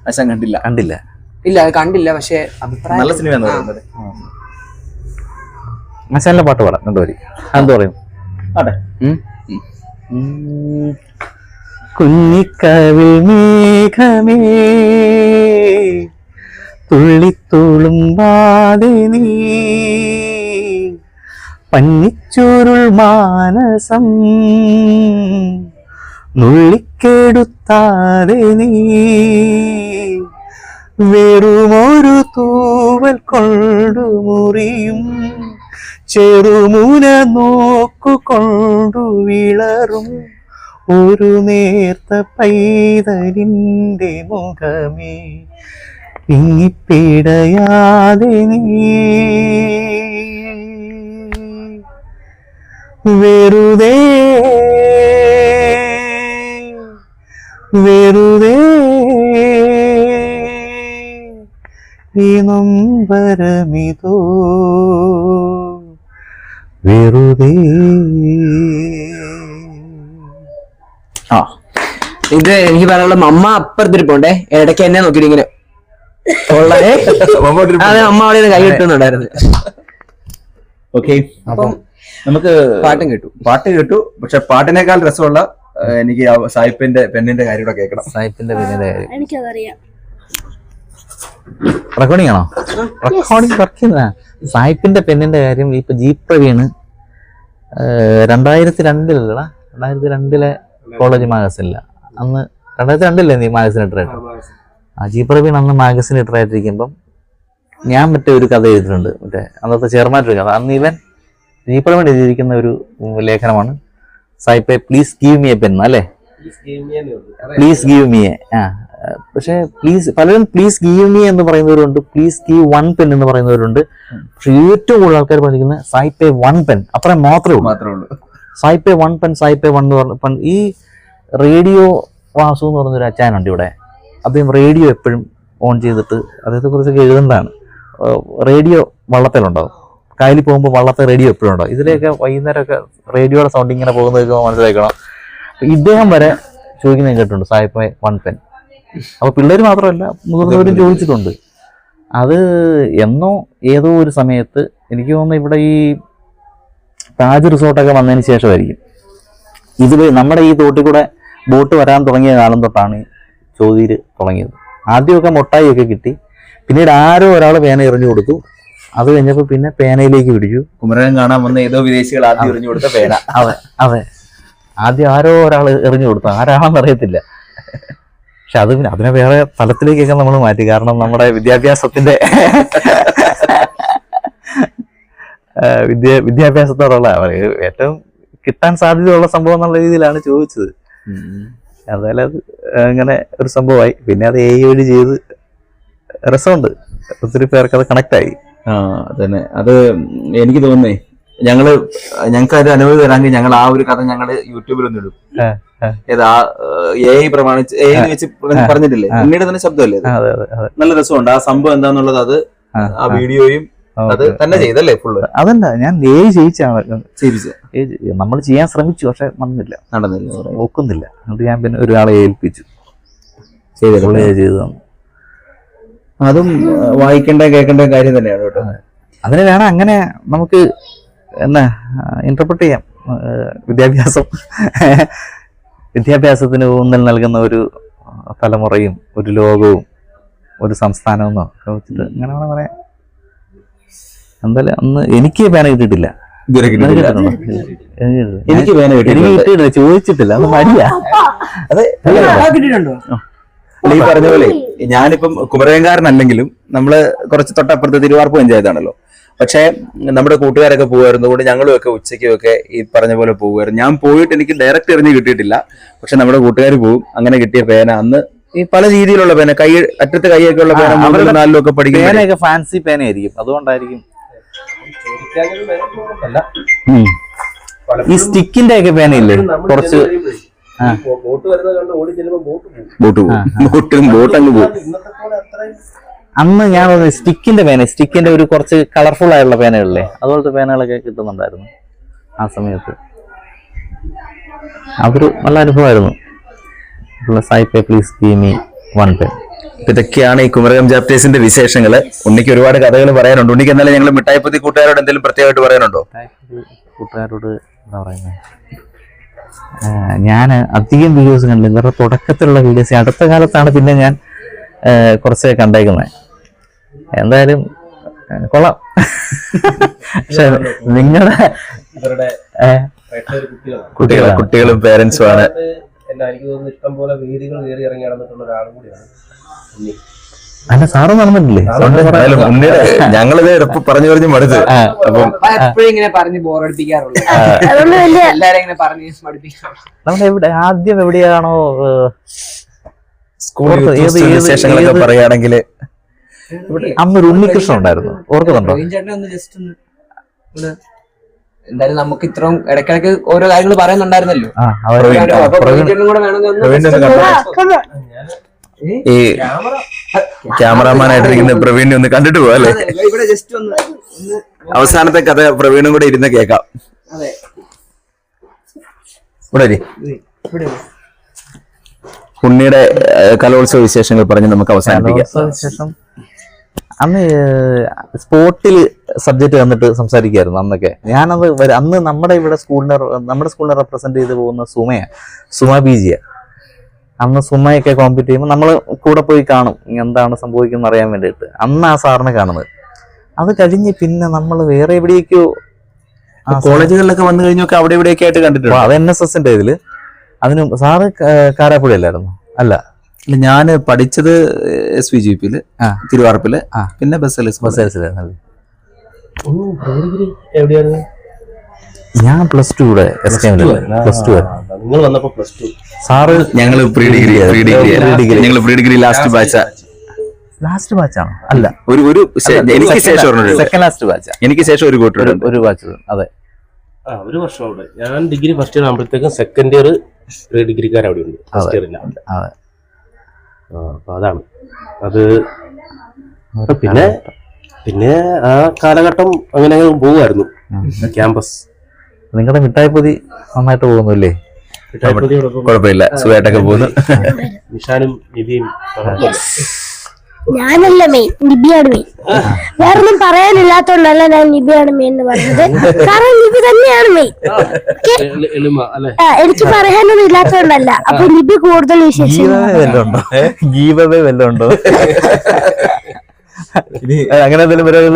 ആശാൻ കണ്ടില്ല. കണ്ടില്ല. ഇല്ല അത് കണ്ടില്ല പക്ഷേ അഭിപ്രായം നല്ല സിനിമയാന്ന് പറയുന്നത്. ആശാനിലെ പാട്ട് പാടാം രണ്ടുപേരി അതെന്ത് പറയും? അതെ. കുഞ്ഞിക്കവിൽ മേഘമേ തുള്ളിത്തുളുമ്പാതെ നീ പന്നിച്ചുരുൾ മാനസം നുള്ളിക്കെടുത്താതെ നീ. വെറുമൊരു തൂവൽ കൊണ്ടു മുറിയും ചെറുമുന നോക്കുകൊണ്ടു വിളറും ഒരു നേർത്ത പൈതലിന്റെ മുഖമേ. പിങ്ങിപ്പിടയാതെ നീ വെറുതേ വെറുതെ ഈ നൊമ്പരമിതോ വെറുതെ. ആ ഇത് എനിക്ക് പറയാനുള്ള അമ്മ അപ്പുറത്തിരിപ്പുണ്ടേ ഇടയ്ക്ക് എന്നെ നോക്കിയിട്ട് ഇങ്ങനെ ഉള്ളതേ അതെ അമ്മ അവിടെ കൈ കിട്ടുന്നുണ്ടായിരുന്നു ഓക്കെ അപ്പം നമുക്ക് പാട്ടും കേട്ടു. പാട്ട് കേട്ടു. പക്ഷെ പാട്ടിനേക്കാൾ രസമുള്ള എനിക്ക് സായിപ്പിന്റെ പെണ്ണിന്റെ കാര്യം കൂടെ കേൾക്കണം. പെണ്ണിന്റെ കാര്യം. എനിക്കതറിയാം. റെക്കോർഡിംഗ് ആണോ? റെക്കോർഡിംഗ് വർക്ക് ചെയ്യുന്ന സായിപ്പിന്റെ പെണ്ണിന്റെ കാര്യം ഇപ്പൊ ജി പ്രവീണ് രണ്ടായിരത്തി രണ്ടിലല്ലടാ രണ്ടായിരത്തി രണ്ടിലെ കോളേജ് മാഗസിനില്ല അന്ന് രണ്ടായിരത്തി രണ്ടില്ലേ നീ മാഗസിൻ ഇട്ടറായിട്ട് ആ ജി പ്രവീൺ അന്ന് മാഗസിൻ ഇട്ടറായിട്ടിരിക്കുമ്പം ഞാൻ മറ്റേ ഒരു കഥ എഴുതിയിട്ടുണ്ട്. മറ്റേ അന്നത്തെ ചെയർമാൻ ഒരു കഥ. അന്ന് ഇവൻ ജി പ്രവീൺ എഴുതിയിരിക്കുന്ന ഒരു ലേഖനമാണ്. സായിപ്പെ please give me a pen അല്ലേ? പ്ലീസ് ഗീവ് മി എ ആ, പക്ഷേ പ്ലീസ് പലരും പ്ലീസ് ഗീവ് മീ എന്ന് പറയുന്നവരുണ്ട് പ്ലീസ് ഗീവ് വൺ പെൻ എന്ന് പറയുന്നവരുണ്ട്. പക്ഷേ ഏറ്റവും കൂടുതൽ ആൾക്കാർ പറഞ്ഞിരിക്കുന്നത് സായിപ്പേ വൺ പെൻ അത്രയും മാത്രമേ ഉള്ളൂ. സായിപ്പേ വൺ പെൻ സായിപ്പേ വൺ എന്ന് പറഞ്ഞ പെൺ ഈ റേഡിയോ വാസു എന്ന് പറഞ്ഞൊരു അച്ചാനുണ്ട് ഇവിടെ. അദ്ദേഹം റേഡിയോ എപ്പോഴും ഓൺ ചെയ്തിട്ട് അദ്ദേഹത്തെ കുറിച്ചൊക്കെ എഴുതേണ്ടതാണ് റേഡിയോ വള്ളത്തിലുണ്ടാവും. കായലിൽ പോകുമ്പോൾ വള്ളത്തെ റേഡിയോ എപ്പോഴും ഉണ്ടാവും. ഇതിലേക്ക് വൈകുന്നേരമൊക്കെ റേഡിയോയുടെ സൗണ്ട് ഇങ്ങനെ പോകുന്നതൊക്കെ മനസ്സിലാക്കണം അപ്പൊ ഇദ്ദേഹം വരെ ചോദിക്കുന്നത് കേട്ടിട്ടുണ്ട് സായിപ്പേ വൺ പെൻ അപ്പൊ പിള്ളേർ മാത്രമല്ല മുതിർന്നവരും ചോദിച്ചിട്ടുണ്ട്. അത് എന്നോ ഏതോ ഒരു സമയത്ത് എനിക്ക് തോന്നുന്നു ഇവിടെ ഈ താജ് റിസോർട്ടൊക്കെ വന്നതിന് ശേഷമായിരിക്കും. ഇതിൽ നമ്മുടെ ഈ തോട്ടിൽ കൂടെ ബോട്ട് വരാൻ തുടങ്ങിയ കാലം തൊട്ടാണ് ചോദ്യയിൽ തുടങ്ങിയത്. ആദ്യമൊക്കെ മുട്ടായിയൊക്കെ കിട്ടി. പിന്നീട് ആരോ ഒരാൾ പേന എറിഞ്ഞു കൊടുത്തു. അത് കഴിഞ്ഞപ്പോൾ പിന്നെ പേനയിലേക്ക് പിടിച്ചു. കുമരകം കാണാൻ വന്ന ഏതോ വിദേശികൾ ആദ്യം എറിഞ്ഞു കൊടുത്ത പേന. അതെ അതെ. ആദ്യം ആരോ ഒരാൾ എറിഞ്ഞു കൊടുത്തു. ആരാണെന്ന് അറിയത്തില്ല. പക്ഷെ അത് അതിനെ വേറെ തലത്തിലേക്കൊക്കെ നമ്മൾ മാറ്റി. കാരണം നമ്മുടെ വിദ്യാഭ്യാസത്തിന്റെ വിദ്യ വിദ്യാഭ്യാസത്തോടുള്ള ഏറ്റവും കിട്ടാൻ സാധ്യതയുള്ള സംഭവം എന്നുള്ള രീതിയിലാണ് ചോദിച്ചത്. അതായത് അത് അങ്ങനെ ഒരു സംഭവമായി. പിന്നെ അത് എ വഴി ചെയ്ത് രസമുണ്ട്. ഒത്തിരി പേർക്ക് അത് കണക്ട് ആയി. ആ അതന്നെ. അത് എനിക്ക് തോന്നുന്നേ ഞങ്ങൾ ഞങ്ങൾക്ക് അതിന്റെ അനുമതി തരാമെങ്കിൽ ഞങ്ങൾ ആ ഒരു കഥ ഞങ്ങൾ യൂട്യൂബിൽ ഒന്ന് ഇടും. ഏതാ എ പ്രമാണിച്ച് എ വെച്ച് പറഞ്ഞിട്ടില്ലേ. പിന്നീട് തന്നെ ശബ്ദമല്ലേ നല്ല രസമുണ്ട്. ആ സംഭവം എന്താന്നുള്ളത് അത് ആ, വീഡിയോയും അത് തന്നെ ചെയ്തല്ലേ ഫുള്ള് അതല്ല ഞാൻ ഏ ചെയ്യിച്ചാണ് നമ്മൾ ചെയ്യാൻ ശ്രമിച്ചു പക്ഷെ വന്നില്ല നടന്നില്ല. ഒക്കുന്നില്ല അതുകൊണ്ട് ഞാൻ പിന്നെ ഒരാളെ ഏൽപ്പിച്ചു. ചെയ്തു അതും വായിക്കേണ്ട കേൾക്കേണ്ട കാര്യം തന്നെയാണ് കേട്ടോ. അതിന് വേണം അങ്ങനെ നമുക്ക് എന്നാ ഇന്റർപ്രറ്റ് ചെയ്യാം. വിദ്യാഭ്യാസം. വിദ്യാഭ്യാസത്തിന് ഊന്നൽ നൽകുന്ന ഒരു തലമുറയും ഒരു ലോകവും ഒരു സംസ്ഥാനവും ഒക്കെ വെച്ചിട്ട് അങ്ങനെ വേണം പറയാം. എന്തായാലും അന്ന് എനിക്ക് പേന കിട്ടിയിട്ടില്ല? എനിക്ക് എനിക്ക് പേന കിട്ടിയിട്ടില്ല. ചോദിച്ചിട്ടില്ല. അത് മടിയാ. അതെ ഈ പറഞ്ഞ പോലെ ഞാനിപ്പം കുമരകംകാരനല്ലെങ്കിലും നമ്മൾ കുറച്ച് തൊട്ടപ്പുറത്ത് തിരുവാർപ്പ് പഞ്ചായത്താണല്ലോ. പക്ഷേ നമ്മുടെ കൂട്ടുകാരൊക്കെ പോകുമായിരുന്നു. കൊണ്ട് ഞങ്ങളും ഒക്കെ ഉച്ചയ്ക്കും ഒക്കെ ഈ പറഞ്ഞ പോലെ പോകുമായിരുന്നു. ഞാൻ പോയിട്ട് എനിക്ക് ഡയറക്റ്റ് എറിഞ്ഞ് കിട്ടിയിട്ടില്ല. പക്ഷെ നമ്മുടെ കൂട്ടുകാർ പോകും. അങ്ങനെ കിട്ടിയ പേന അന്ന് ഈ പല രീതിയിലുള്ള പേന കൈ അറ്റത്ത് കൈയൊക്കെ ഉള്ള പേന മൂന്നിലും നാലിലും ഒക്കെ പഠിക്കും പേനയൊക്കെ ഫാൻസി പേനയായിരിക്കും. അതുകൊണ്ടായിരിക്കും. ഈ സ്റ്റിക്കിന്റെ ഒക്കെ പേനയില്ലേ? കുറച്ച്. ബോട്ട് ബോട്ടും ബോട്ട് അങ്ങ് പോകും അന്ന് ഞാൻ സ്റ്റിക്കിന്റെ പേന സ്റ്റിക്കിന്റെ ഒരു കുറച്ച് കളർഫുൾ ആയിട്ടുള്ള പേനകളില്ലേ? അതുപോലത്തെ പേനകളൊക്കെ കിട്ടുന്നുണ്ടായിരുന്നു ആ സമയത്ത്. അതൊരു നല്ല അനുഭവമായിരുന്നു. സായിപ്പെ please give me one pen ഇതൊക്കെയാണ് ഈ കുമരകം ചാപ്റ്റേഴ്സിന്റെ വിശേഷങ്ങൾ ഉണ്ണിക്ക് ഒരുപാട് കഥകൾ പറയാനുണ്ട്. ഉണ്ണിക്ക് എന്നാലും ഞങ്ങൾ മിഠായിപ്പത്തി കൂട്ടുകാരോട് എന്തെങ്കിലും പ്രത്യേകമായിട്ട് പറയാനുണ്ടോ? കൂട്ടുകാരോട് എന്താ പറയുന്നത് ഞാൻ അധികം വീഡിയോസ് കണ്ടില്ല. ഇവരുടെ തുടക്കത്തിലുള്ള വീഡിയോസ് അടുത്ത കാലത്താണ് പിന്നെ ഞാൻ കുറച്ച് കണ്ടേക്കുന്നത് എന്തായാലും കൊള്ളാം. പക്ഷെ നിങ്ങളുടെ കുട്ടികൾ കുട്ടികളും പേരൻസും ആണ് എനിക്ക് തോന്നുന്നു ഇഷ്ടം പോലെ വേദികൾ കയറി ഇറങ്ങി നടന്നിട്ടുള്ള ഒരാളും കൂടിയാണ് അല്ല സാറ് നടന്നിട്ടില്ലേ? ഞങ്ങളിത് ഇപ്പൊ പറഞ്ഞു പറഞ്ഞു മടുത്ത്. അപ്പം എപ്പോഴും ഇങ്ങനെ പറഞ്ഞ് ബോറടിപ്പിക്കാറുള്ളൂ. അതുകൊണ്ട് എല്ലാരും ഇങ്ങനെ പറഞ്ഞ് മടുപ്പിക്കാറുള്ളൂ. നമ്മൾ എവിടെ ആദ്യം എവിടെയാണോ സ്കൂൾ വിശേഷങ്ങളൊക്കെ പറയുകയാണെങ്കിൽ അന്നൊരു ഉണ്ണികൃഷ്ണൻ ഉണ്ടായിരുന്നു. ഓർക്കുന്നുണ്ടോ? എന്തായാലും നമുക്ക് ഇത്രയും ഇടയ്ക്കിടയ്ക്ക് ഓരോ കാര്യങ്ങൾ പറയുന്നുണ്ടായിരുന്നല്ലോ. ഈ ക്യാമറാമാൻ ഇരിക്കുന്ന പ്രവീണിനെ ഒന്ന് കണ്ടിട്ട് പോവാല്ലേ അവസാനത്തെ കഥ പ്രവീണും കൂടെ ഇരുന്ന്. ഇത് ഇവിടെ ഉണ്ണിയുടെ കലോത്സവ വിശേഷങ്ങൾ പറഞ്ഞ് നമുക്ക് അവസാനിപ്പിക്കാം. അന്ന് സ്പോർട്ടിൽ സബ്ജക്ട് തന്നിട്ട് സംസാരിക്കുമായിരുന്നു അന്നൊക്കെ. ഞാനത് വര- അന്ന് നമ്മുടെ ഇവിടെ സ്കൂളിനെ നമ്മുടെ സ്കൂളിനെ റെപ്രസെന്റ് ചെയ്ത് പോകുന്ന സുമയ സുമ ബി ജിയ അന്ന് സുമയൊക്കെ കോമ്പീറ്റ് ചെയ്യുമ്പോൾ നമ്മൾ കൂടെ പോയി കാണും എന്താണ് സംഭവിക്കുന്നത് അറിയാൻ വേണ്ടിയിട്ട്. അന്ന് ആ സാറിനെ കാണുന്നത്. അത് കഴിഞ്ഞ് പിന്നെ നമ്മൾ വേറെ എവിടേക്കോ കോളേജുകളിലൊക്കെ വന്നു കഴിഞ്ഞൊക്കെ അവിടെ ഇവിടെയൊക്കെ ആയിട്ട് കണ്ടിട്ടുണ്ടോ. കണ്ടിട്ടുണ്ട് അത് എൻ എസ് എസിന്റെ ഇതിൽ. അതിന് സാറ് കാരാപ്പുഴ അല്ലായിരുന്നു അല്ല. അല്ല ഞാൻ പഠിച്ചത് എസ് വി ജി പിയിൽ. തിരുവാർപ്പിൽ. പിന്നെ ബസ് എൽ ഡിഗ്രി എവിടെയായിരുന്നു? ഞാൻ പ്ലസ് ടു കൂടെ എസ് കെ പ്ലസ് ടു നിങ്ങൾ വന്നപ്പോ പ്ലസ് ടു. സാറ് ഞങ്ങൾ pre degree pre degree Pre-degree. ഞങ്ങൾ പ്രീ ഡിഗ്രി ലാസ്റ്റ് ബാച്ചാ. ലാസ്റ്റ് ബാച്ചാണോ? അല്ല. ഒരു ഒരു എനിക്ക് ശേഷം സെക്കൻഡ് ലാസ്റ്റ് ബാച്ചാ. എനിക്ക് ശേഷം ഒരു ഒരു കൂട്ടുണ്ട് ഒരു ബാച്ച്. അതെ. ആ ഒരു വർഷം അവിടെ. ഞാൻ ഡിഗ്രി ഫസ്റ്റ് ഇയർ ആകുമ്പോഴത്തേക്കും സെക്കൻഡ് ഇയർ ഡിഗ്രിക്കാർ അവിടെ ഉണ്ട്. ഫസ്റ്റ് ഇയർ ഇല്ല. അതെ. അപ്പൊ അതാണ്. അത് പിന്നെ പിന്നെ ആ കാലഘട്ടം അങ്ങനെ അങ്ങ് പോവുമായിരുന്നു. ക്യാമ്പസ് നിങ്ങളുടെ മിഠായിപ്പൊതി നന്നായിട്ട് പോകുന്നില്ലേ? മിഠായിപ്പൊതി കുഴപ്പമില്ല. സുഖമായിട്ടൊക്കെ പോകുന്നു. നിഷാനും നിധിയും. ഞാനല്ല മെയിൻ നിബിയാണ് മെയിൻ വേറൊന്നും പറയാനില്ലാത്തോണ്ടല്ല ഞാൻ നിബിയാണ് മെയിൻ എന്ന് പറഞ്ഞത്. കാരണം നിബി തന്നെയാണ് മെയിൻ എനിക്ക് പറയാനൊന്നും ഇല്ലാത്തോണ്ടല്ല. അപ്പൊ നിബി കൂടുതൽ വിശേഷം ഗീവവേ വല്ലതും ഉണ്ടോ അങ്ങനെ എന്തെങ്കിലും പരിപാടികൾ?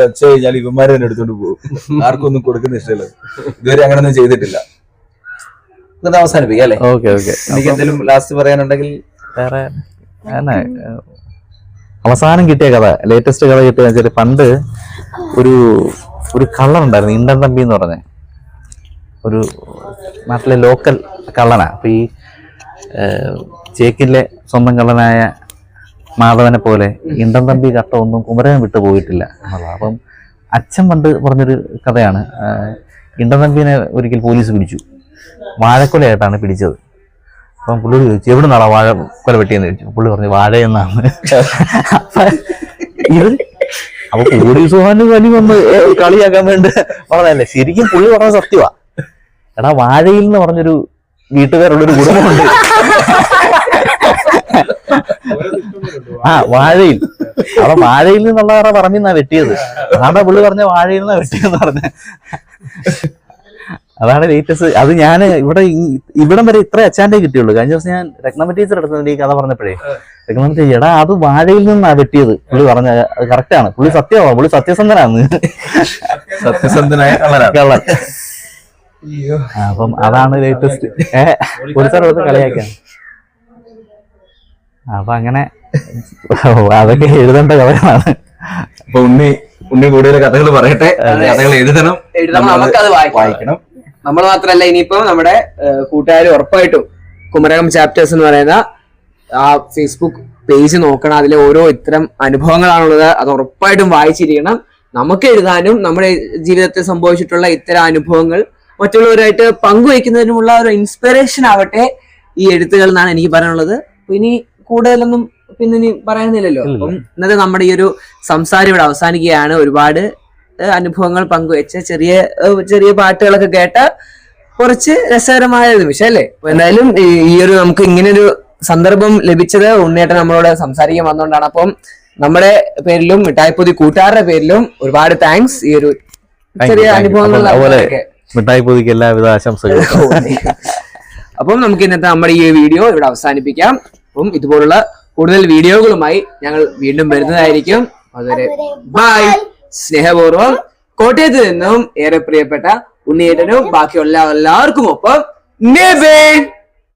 വെച്ച് കഴിഞ്ഞാൽ ഇവന്മാരെ തന്നെ എടുത്തോണ്ട് പോകും. ആർക്കും ഒന്നും കൊടുക്കുന്ന ഇഷ്ടമല്ല. ഇതുവരെ അങ്ങനൊന്നും ചെയ്തിട്ടില്ല. ഇത് അവസാനിപ്പിക്കാം അല്ലേ? Okay okay. എനിക്ക് എന്തെങ്കിലും ലാസ്റ്റ് പറയാനുണ്ടെങ്കിൽ വേറെ അവസാനം കിട്ടിയ കഥ ലേറ്റസ്റ്റ് കഥ കിട്ടിയ വെച്ചാൽ പണ്ട് ഒരു ഒരു കള്ളൻ ഉണ്ടായിരുന്നു ഇണ്ടൻ തമ്പി എന്ന് പറഞ്ഞ. ഒരു നാട്ടിലെ ലോക്കൽ കള്ളനാ. അപ്പൊ ഈ ചേക്കിലെ സ്വന്തം കള്ളനായ മാധവനെ പോലെ ഇണ്ടൻ തമ്പി കട്ട ഒന്നും കുമരകം വിട്ടു പോയിട്ടില്ല എന്നുള്ളത്. അപ്പം അച്ഛൻ പണ്ട് പറഞ്ഞൊരു കഥയാണ് ഇണ്ടൻ തമ്പീനെ ഒരിക്കൽ പോലീസ് പിടിച്ചു. വാഴക്കൊലയായിട്ടാണ് പിടിച്ചത്. അപ്പം പുള്ളി ചോദിച്ചു എവിടെ നിന്നാണ് വാഴ കൊല വെട്ടിയെന്ന്? ചോദിച്ചു. പുള്ളി പറഞ്ഞു വാഴ എന്നാണ് അപ്പൊ ഇത് അപ്പൊ പോലീസ് പോകാനും വലിയ വന്ന് കളിയാക്കാൻ വേണ്ടി പറഞ്ഞല്ലേ ശരിക്കും പുള്ളി പറഞ്ഞ സത്യവാ. എടാ വാഴയിൽ എന്ന് പറഞ്ഞൊരു വീട്ടുകാരുള്ളൊരു കുടുംബമുണ്ട് ആ വാഴയിൽ. അവിടെ വാഴയിൽ നിന്നുള്ള പറമ്പിന്നാ വെട്ടിയത്? അതാണ് പുള്ളി പറഞ്ഞ വാഴയിൽ നിന്നാ വെട്ടിയെന്ന് പറഞ്ഞ. അതാണ് ലേറ്റസ്റ്റ് അത് ഞാൻ ഇവിടെ ഇവിടം വരെ ഇത്ര അച്ചാന്റെ കിട്ടിയുള്ളൂ. കഴിഞ്ഞ ദിവസം ഞാൻ രക്നമ ടീച്ചർ എടുത്തതിന്റെ ഈ കഥ പറഞ്ഞപ്പോഴേ രക്നമ ടീച്ചർ എടാ അത് വാഴയിൽ നിന്നാണ് വെട്ടിയത്. പുള്ളി പറഞ്ഞ അത് കറക്റ്റാണ് പുള്ളി സത്യമാണ്? പുള്ളി സത്യസന്ധനാണ്. സത്യസന്ധനായ കള്ളൻ. ആ, അപ്പം അതാണ് ലേറ്റസ്റ്റ് ഏ പോലീസുകാരോട് കളിയാക്കാൻ അപ്പൊ അങ്ങനെ അതൊക്കെ എഴുതേണ്ട കഥകളാണ്. അപ്പൊ ഉണ്ണി ഉണ്ണി കൂടുതൽ കഥകൾ പറയട്ടെ. കഥകൾ എഴുതണം. വായിക്കണം. നമ്മൾ മാത്രമല്ല ഇനിയിപ്പോ നമ്മുടെ കൂട്ടുകാർ ഉറപ്പായിട്ടും കുമരകം ചാപ്റ്റേഴ്സ് എന്ന് പറയുന്ന ആ ഫേസ്ബുക്ക് പേജ് നോക്കണം. അതിലെ ഓരോ ഇത്തരം അനുഭവങ്ങളാണുള്ളത്. അത് ഉറപ്പായിട്ടും വായിച്ചിരിക്കണം. നമുക്ക് എഴുതാനും നമ്മുടെ ജീവിതത്തിൽ സംഭവിച്ചിട്ടുള്ള ഇത്തരം അനുഭവങ്ങൾ മറ്റുള്ളവരായിട്ട് പങ്കുവയ്ക്കുന്നതിനുമുള്ള ഒരു ഇൻസ്പിറേഷൻ ആവട്ടെ ഈ എഴുത്തുകൾ എന്നാണ് എനിക്ക് പറയാനുള്ളത്. ഇനി കൂടുതലൊന്നും പിന്നെ ഇനി പറയാനില്ലല്ലോ. ഇല്ല. അപ്പം ഇന്നത്തെ നമ്മുടെ ഈ ഒരു സംസാരം ഇവിടെ അവസാനിക്കുകയാണ്. ഒരുപാട് അനുഭവങ്ങൾ പങ്കുവെച്ച ചെറിയ ചെറിയ പാട്ടുകളൊക്കെ കേട്ട കുറച്ച് രസകരമായ നിമിഷം അല്ലേ? എന്തായാലും ഈ- ഒരു നമുക്ക് ഇങ്ങനെ ഒരു സന്ദർഭം ലഭിച്ചത് ഉണ്ണിയേട്ടൻ നമ്മളോട് സംസാരിക്കാൻ വന്നുകൊണ്ടാണ് അപ്പം നമ്മുടെ പേരിലും മിഠായിപ്പൊതി കൂട്ടുകാരുടെ പേരിലും ഒരുപാട് താങ്ക്സ് ഈ ഒരു ചെറിയ അനുഭവങ്ങൾ എല്ലാവിധ ആശംസകളും. അപ്പം നമുക്ക് ഇന്നത്തെ നമ്മുടെ ഈ വീഡിയോ ഇവിടെ അവസാനിപ്പിക്കാം. അപ്പം ഇതുപോലുള്ള കൂടുതൽ വീഡിയോകളുമായി ഞങ്ങൾ വീണ്ടും വരുന്നതായിരിക്കും. അതുവരെ ബൈ സ്നേഹപൂർവം കോട്ടയത്ത് നിന്നും ഏറെ പ്രിയപ്പെട്ട ഉണ്ണിയേട്ടനും ബാക്കിയുള്ള എല്ലാവർക്കും ഒപ്പം